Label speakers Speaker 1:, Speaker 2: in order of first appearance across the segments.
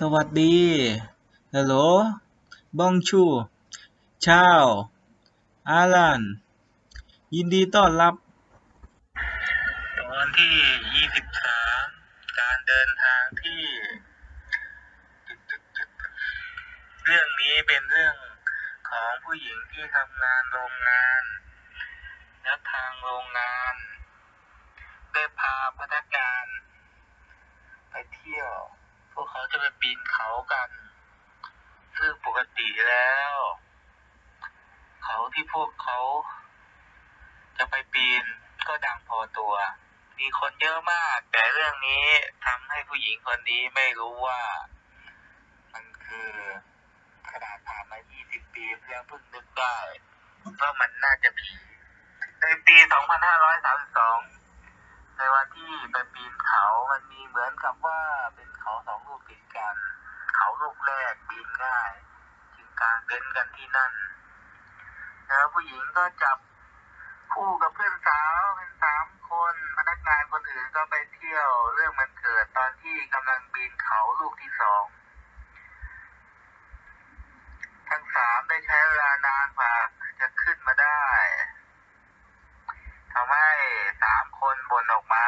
Speaker 1: สวัสดีฮัลโหลบองชูชาวอาลัน ยินดีต้อนรับ ตอนที่ 23 การเดินทางที่ เรื่องนี้เป็นเรื่องของผู้หญิงที่ทำงานโรงงาน และทางโรงงาน ได้พาพนักงานไปเที่ยว ปีนเขากัน ซึ่งปกติแล้ว เขาที่พวกเขาจะไปปีนก็ดังพอตัว มีคนเยอะมาก แต่เรื่องนี้ทำให้ผู้หญิงคนนี้ไม่รู้ว่า มันคือขนาดผ่านมา 20 ปีแล้วเพิ่งนึกได้ว่ามันน่าจะผีในปี 2532 ในวันที่ไปปีนเขา มันมีเหมือนกับว่าเป็นเขาสองลูกติดกัน เขา ลูกแรกบินง่ายจึงกางเต็นท์กันที่นั่น แล้วผู้หญิงก็จับคู่กับเพื่อนสาวเป็นสามคนพนักงานคนอื่นก็ไปเที่ยว เรื่องมันเกิดตอนที่กำลังบินเขาลูกที่สอง ทั้งสามได้ใช้เวลานานกว่าจะขึ้นมาได้ทำให้สามคนบ่นออกมา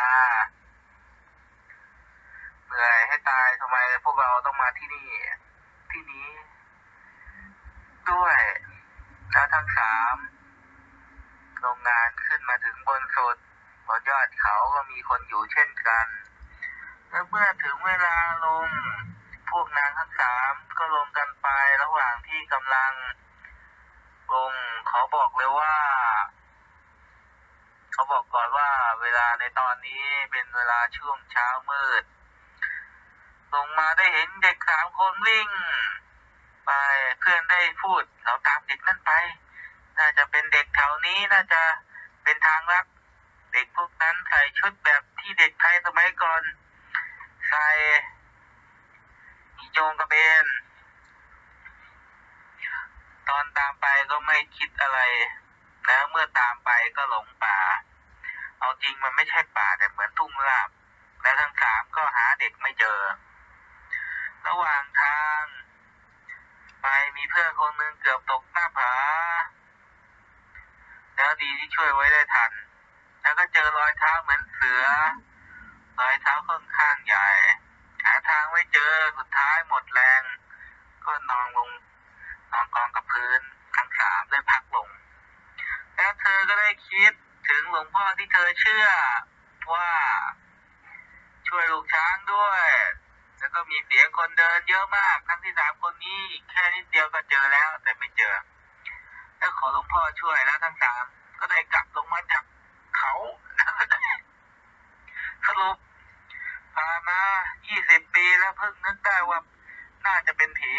Speaker 1: เหนื่อยให้ตายทำไมพวกเราต้องมา ที่นี่ที่นี้ด้วยแล้วทั้งสามโรงงานขึ้นมาถึงบนสุดบนยอดเขาก็มีคนอยู่เช่นกันแล้วเมื่อถึงเวลาลง พวกนางทั้งสามก็ลงกันไประหว่างที่กำลังลงเขาบอกเลยว่า เขาบอกก่อนว่าเวลาในตอนนี้เป็นเวลาช่วงเช้ามืด ลงมาได้เห็นเด็กสามคนวิ่ง ไปเพื่อนได้พูด เราตามเด็กนั่นไป น่าจะเป็นเด็กแถวนี้น่าจะเป็นทางลัดเด็กพวกนั้นใส่ชุดแบบที่เด็กไทยสมัยก่อนใส่มีโจงกระเบน ตอนตามไปก็ไม่คิดอะไร แล้วเมื่อตามไปก็หลงป่า เอาจริงมันไม่ใช่ป่าแต่เหมือนทุ่งราบ และทั้งสามก็หาเด็กไม่เจอ ระหว่างทาง ไปมีเพื่อนคนหนึ่งเกือบตกหน้าผา แล้วดีที่ช่วยไว้ได้ทัน แล้วก็เจอรอยเท้าเหมือนเสือ รอยเท้าค่อนข้างใหญ่ หาทางไม่เจอ สุดท้ายหมดแรง ก็นอนลงนอนกองกับพื้นทั้งสามได้พักลง แล้วเธอก็ได้คิดถึงหลวงพ่อที่เธอเชื่อว่าช่วยลูกช้าง ก็มีเสียงคนเดินเยอะมากทั้งที่สามคนนี้แค่นิดเดียวก็เจอแล้ว แต่ไม่เจอแล้วขอหลวงพ่อช่วยแล้วทั้งสามก็ได้กลับลงมาจากเขาสรุปผ่านมา 20 ปีแล้วเพิ่งนึกได้ว่าน่าจะเป็นผี